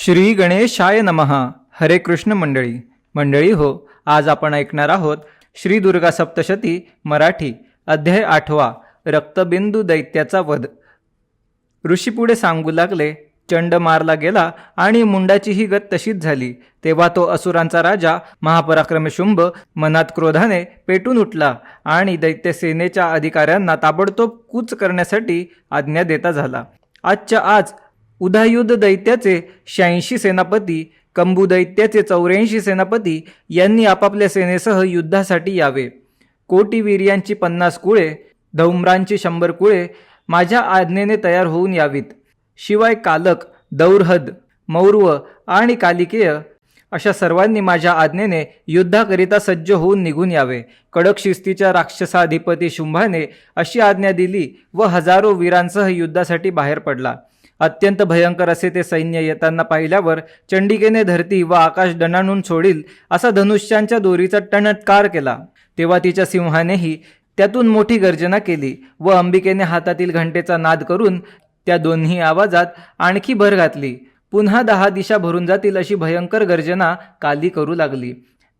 श्री गणेशाय नमहा हरे कृष्ण मंडळी. मंडळी हो आज आपण ऐकणार आहोत श्री दुर्गा सप्तशती मराठी अध्याय आठवा रक्तबिंदू दैत्याचा वध. ऋषी पुढे सांगू लागले चंड मारला गेला आणि मुंडाची ही गत तशीच झाली. तेव्हा तो असुरांचा राजा महापराक्रमी शुंभ मनात क्रोधाने पेटून उठला आणि दैत्य सेनेच्या अधिकाऱ्यांना ताबडतोब कूच करण्यासाठी आज्ञा देता झाला. आजच्या आज उदायुध दैत्याचे शहाऐंशी सेनापती कंबू दैत्याचे चौऱ्याऐंशी सेनापती यांनी आपापल्या सेनेसह युद्धासाठी यावे. कोटीवीर्यांची पन्नास कुळे धौम्रांची शंभर कुळे माझ्या आज्ञेने तयार होऊन यावीत. शिवाय कालक दौरहद मौर्व आणि कालिकेय अशा सर्वांनी माझ्या आज्ञेने युद्धाकरिता सज्ज होऊन निघून यावे. कडक शिस्तीच्या राक्षसाधिपती शुंभाने अशी आज्ञा दिली व हजारो वीरांसह युद्धासाठी बाहेर पडला. अत्यंत भयंकर असे ते सैन्य येताना पाहिल्यावर चंडिकेने धरती व आकाश दणाणून सोडील असा धनुष्यांच्या दोरीचा टणटकार केला. तेव्हा तिच्या सिंहानेही त्यातून मोठी गर्जना केली व अंबिकेने हातातील घंटेचा नाद करून त्या दोन्ही आवाजात आणखी भर घातली. पुन्हा दहा दिशा भरून जातील अशी भयंकर गर्जना काली करू लागली.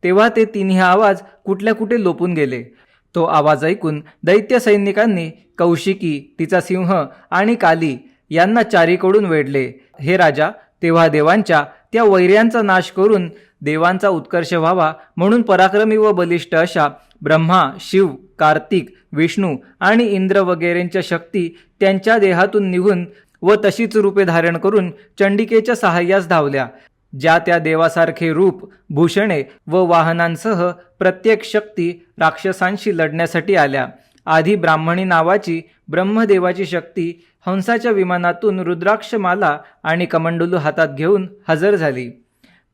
तेव्हा ते तिन्ही आवाज कुठल्या कुठे लोपून गेले. तो आवाज ऐकून दैत्य सैनिकांनी कौशिकी तिचा सिंह आणि काली यांना चारीकडून वेढले. हे राजा तेव्हा देवांच्या त्या वैर्यांचा नाश करून देवांचा उत्कर्ष व्हावा म्हणून पराक्रमी व बलिष्ठ अशा ब्रह्मा शिव कार्तिक विष्णू आणि इंद्र वगैरेंच्या शक्ती त्यांच्या देहातून निघून व तशीच रूपे धारण करून चंडिकेच्या सहाय्यास धावल्या ज्या त्या देवासारखे रूप भूषणे व वाहनांसह प्रत्येक शक्ती राक्षसांशी लढण्यासाठी आल्या. आधी ब्राह्मणी नावाची ब्रह्मदेवाची शक्ती हंसाच्या विमानातून रुद्राक्षमाला आणि कमंडलू हातात घेऊन हजर झाली.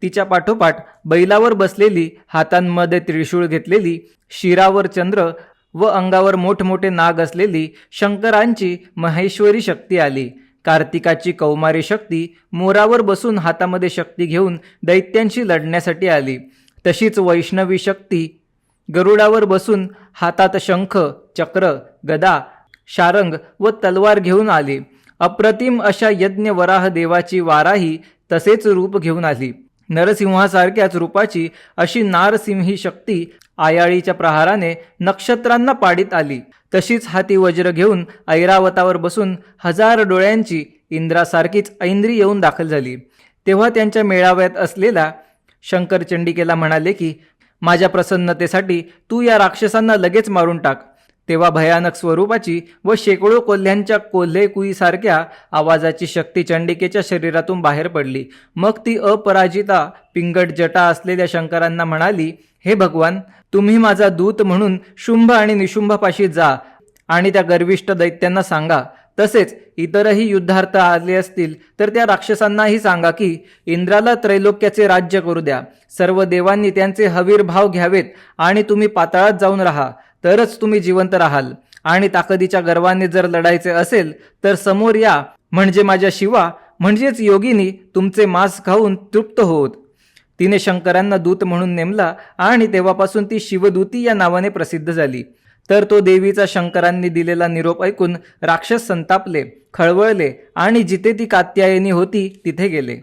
तिच्या पाठोपाठ बैलावर बसलेली हातांमध्ये त्रिशूळ घेतलेली शिरावर चंद्र व अंगावर मोठमोठे नाग असलेली शंकरांची महेश्वरी शक्ती आली. कार्तिकाची कौमारी शक्ती मोरावर बसून हातामध्ये शक्ती घेऊन दैत्यांशी लढण्यासाठी आली. तशीच वैष्णवी शक्ती गरुडावर बसून हातात शंख चक्र गदा शारंग व तलवार घेऊन आली. अप्रतिम अशा यज्ञ वराह देवाची वाराही तसेच रूप घेऊन आली. नरसिंहासारख्याच रूपाची अशी नारसिंही शक्ती आयाळीच्या प्रहाराने नक्षत्रांना पाडीत आली. तशीच हाती वज्र घेऊन ऐरावतावर बसून हजार डोळ्यांची इंद्रासारखीच ऐंद्री येऊन दाखल झाली. तेव्हा त्यांच्या मेळाव्यात असलेला शंकर चंडिकेला म्हणाले की माझ्या प्रसन्नतेसाठी तू या राक्षसांना लगेच मारून टाक. तेव्हा भयानक स्वरूपाची व शेकडो कोल्ह्यांच्या कोल्हे कुईसारख्या आवाजाची शक्ती चंडिकेच्या शरीरातून बाहेर पडली. मग ती अपराजिता पिंगट जटा असलेल्या शंकरांना म्हणाली हे भगवान तुम्ही माझा दूत म्हणून शुंभ आणि निशुंभपाशी जा आणि त्या गर्विष्ट दैत्यांना सांगा. तसेच इतरही युद्धार्थ आले असतील तर त्या राक्षसांनाही सांगा की इंद्राला त्रैलोक्याचे राज्य करू द्या. सर्व देवांनी त्यांचे हवीर भाव घ्यावेत आणि तुम्ही पाताळात जाऊन राहा. तरच तुम्ही जिवंत राहाल. आणि ताकदीच्या गर्वाने जर लढायचे असेल तर समोर या म्हणजे माझ्या शिवा म्हणजेच योगिनी तुमचे मांस खाऊन तृप्त होत. तिने शंकरांना दूत म्हणून नेमला आणि तेव्हापासून ती शिवदूती या नावाने प्रसिद्ध झाली. तर तो देवीचा शंकरांनी दिलेला निरोप ऐकून राक्षस संतापले खळवळले आणि जिथे ती कात्यायनी होती तिथे गेले.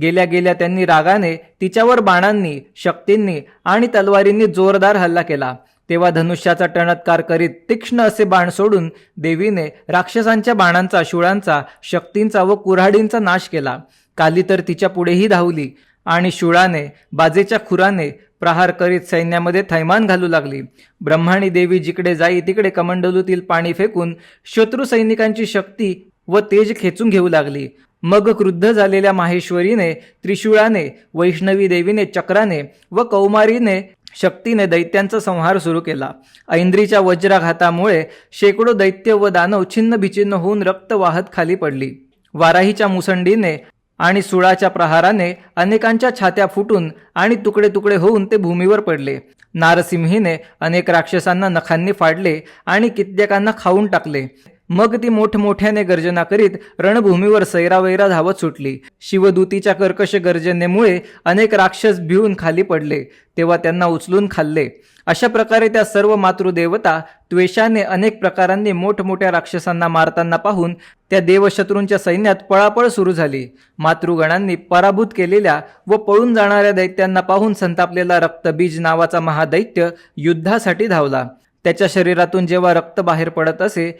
गेल्या गेल्या त्यांनी रागाने तिच्यावर बाणांनी शक्तींनी आणि तलवारींनी जोरदार हल्ला केला. तेव्हा धनुष्याचा टणत्कार करीत तीक्ष्ण असे बाण सोडून देवीने राक्षसांच्या बाणांचा शुळांचा शक्तींचा व कुऱ्हाडींचा नाश केला. काली तर तिच्या पुढेही धावली आणि शुळाने बाजेच्या खुराने प्रहार करीत सैन्यामध्ये थैमान घालू लागली. ब्रह्माणी देवी जिकडे जाई तिकडे कमंडलूतील पाणी फेकून शत्रू सैनिकांची शक्ती व तेज खेचून घेऊ लागली. मग क्रुद्ध झालेल्या माहेश्वरीने त्रिशूळाने वैष्णवी देवीने चक्राने व कौमारीने शक्तीने दैत्यांचा संहार सुरू केला. ऐंद्रीच्या वज्राघातामुळे शेकडो दैत्य व दानव छिन्न भिचिन्न होऊन रक्त वाहत खाली पडली. वाराहीच्या मुसंडीने आणि सुळाच्या प्रहाराने अनेकांच्या छात्या फुटून आणि तुकडे तुकडे होऊन ते भूमीवर पडले. नारसिंहीने अनेक राक्षसांना नखांनी फाडले आणि कित्येकांना खाऊन टाकले. मग ती मोठमोठ्याने गर्जना करीत रणभूमीवर सैरावैरा धावत सुटली. शिवदूतीच्या कर्कश गर्जनेमुळे अनेक राक्षस भिवून खाली पडले तेव्हा त्यांना उचलून खाल्ले. अशा प्रकारे त्या सर्व मातृदेवता त्वेषाने अनेक प्रकारांनी मोठमोठ्या राक्षसांना मारताना पाहून त्या देवशत्रूंच्या सैन्यात पळापळ सुरू झाली. मातृगणांनी पराभूत केलेल्या व पळून जाणाऱ्या दैत्यांना पाहून संतापलेला रक्तबीज नावाचा महादैत्य युद्धासाठी धावला. त्याच्या शरीरातून जेव्हा रक्त बाहेर पडत असे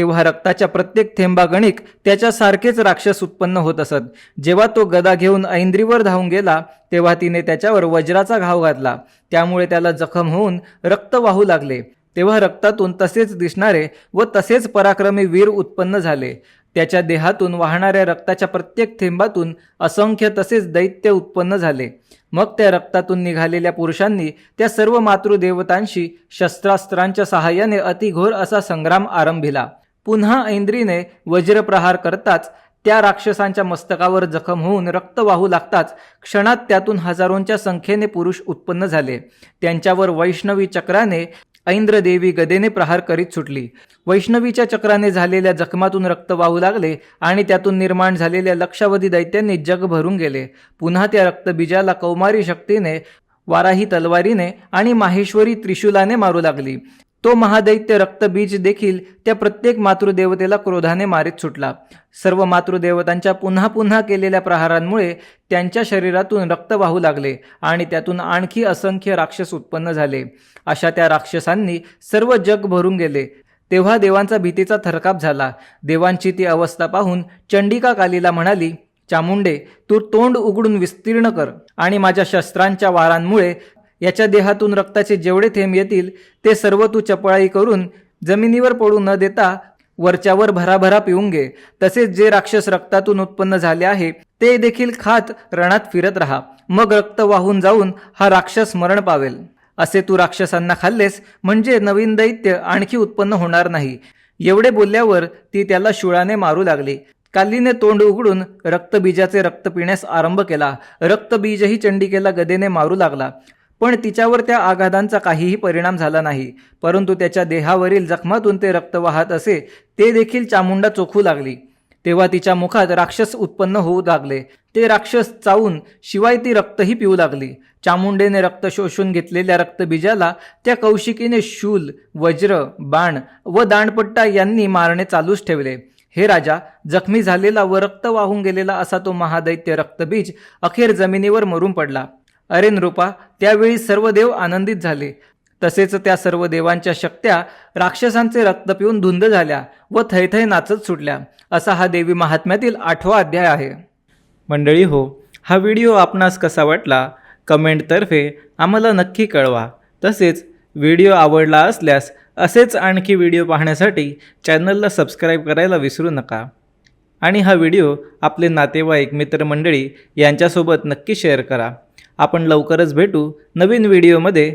तेव्हा रक्ताच्या प्रत्येक थेंबागणिक त्याच्यासारखेच राक्षस उत्पन्न होत असत. जेव्हा तो गदा घेऊन ऐंद्रीवर धावून गेला तेव्हा तिने त्याच्यावर वज्राचा घाव घातला. त्यामुळे त्याला जखम होऊन रक्त वाहू लागले. तेव्हा रक्तातून तसेच दिसणारे व तसेच पराक्रमी वीर उत्पन्न झाले. त्याच्या देहातून वाहणाऱ्या रक्ताच्या प्रत्येक थेंबातून असंख्य तसेच दैत्य उत्पन्न झाले. मग त्या रक्तातून निघालेल्या पुरुषांनी त्या सर्व मातृदेवतांशी शस्त्रास्त्रांच्या सहाय्याने अतिघोर असा संग्राम आरंभिला. पुन्हा ऐंद्रीने वज्रप्रहार करताच त्या राक्षसांच्या मस्तकावर जखम होऊन रक्त वाहू लागताच क्षणात त्यातून हजारोंच्या संख्येने पुरुष उत्पन्न झाले. त्यांच्यावर वैष्णवी चक्राने ऐंद्रदेवी गदेने प्रहार करीत सुटली. वैष्णवीच्या चक्राने झालेल्या जखमातून रक्त वाहू लागले आणि त्यातून निर्माण झालेल्या लक्षावधी दैत्यांनी जग भरून गेले. पुन्हा त्या रक्तबीजाला कौमारी शक्तीने वाराही तलवारीने आणि माहेश्वरी त्रिशूलाने मारू लागली. तो महादैत्य रक्तबीज देखील त्या प्रत्येक मातृदेवतेला क्रोधाने मारीत सुटला. सर्व मातृदेवतांच्या पुन्हा पुन्हा केलेल्या प्रहारांमुळे त्यांच्या शरीरातून रक्त वाहू लागले आणि त्यातून आणखी असंख्य राक्षस उत्पन्न झाले. अशा त्या राक्षसांनी सर्व जग भरून गेले. तेव्हा देवांचा भीतीचा थरकाप झाला. देवांची ती अवस्था पाहून चंडिका कालीला म्हणाली चामुंडे तू तोंड उघडून विस्तीर्ण कर आणि माझ्या शस्त्रांच्या वारांमुळे याच्या देहातून रक्ताचे जेवढे थेंब येतील ते सर्व तू चपळाई करून जमिनीवर पडू न देता वरच्यावर भराभरा पिऊन घे. तसेच जे राक्षस रक्तातून उत्पन्न झाले आहे ते देखील खात रणात फिरत राहा. मग रक्त वाहून जाऊन हा राक्षस मरण पावेल. असे तू राक्षसांना खाल्लेस म्हणजे नवीन दैत्य आणखी उत्पन्न होणार नाही. एवढे बोलल्यावर ती त्याला शुळाने मारू लागली. कालीने तोंड उघडून रक्तबीजाचे रक्त पिण्यास आरंभ केला. रक्तबीजही चंडिकेला गदेने मारू लागला. पण तिच्यावर त्या आघातांचा काहीही परिणाम झाला नाही. परंतु त्याच्या देहावरील जखमातून ते रक्त वाहत असे ते देखील चामुंडा चोखू लागली. तेव्हा तिच्या मुखात राक्षस उत्पन्न होऊ लागले. ते राक्षस चावून शिवाय ती रक्तही पिऊ लागली. चामुंडेने रक्त शोषून घेतलेल्या रक्तबीजाला त्या कौशिकीने शूल वज्र बाण व दांडपट्टा यांनी मारणे चालूच ठेवले. हे राजा जखमी झालेला व रक्त वाहून गेलेला असा तो महादैत्य रक्तबीज अखेर जमिनीवर मरून पडला. अरे नृपा त्यावेळी सर्व देव आनंदित झाले. तसेच त्या सर्व देवांच्या शक्त्या राक्षसांचे रक्त पिऊन धुंद झाल्या व थैथै नाचत सुटल्या. असा हा देवी महात्म्यातील आठवा अध्याय आहे. मंडळी हो हा व्हिडिओ आपणास कसा वाटला? कमेंटतर्फे आम्हाला नक्की कळवा. तसेच व्हिडिओ आवडला असल्यास असेच आणखी व्हिडिओ पाहण्यासाठी चॅनलला सबस्क्राईब करायला विसरू नका. आणि हा व्हिडिओ आपले नातेवाईक मित्रमंडळी यांच्यासोबत नक्की शेअर करा. आपण लवकरच भेटू नवीन व्हिडिओमध्ये.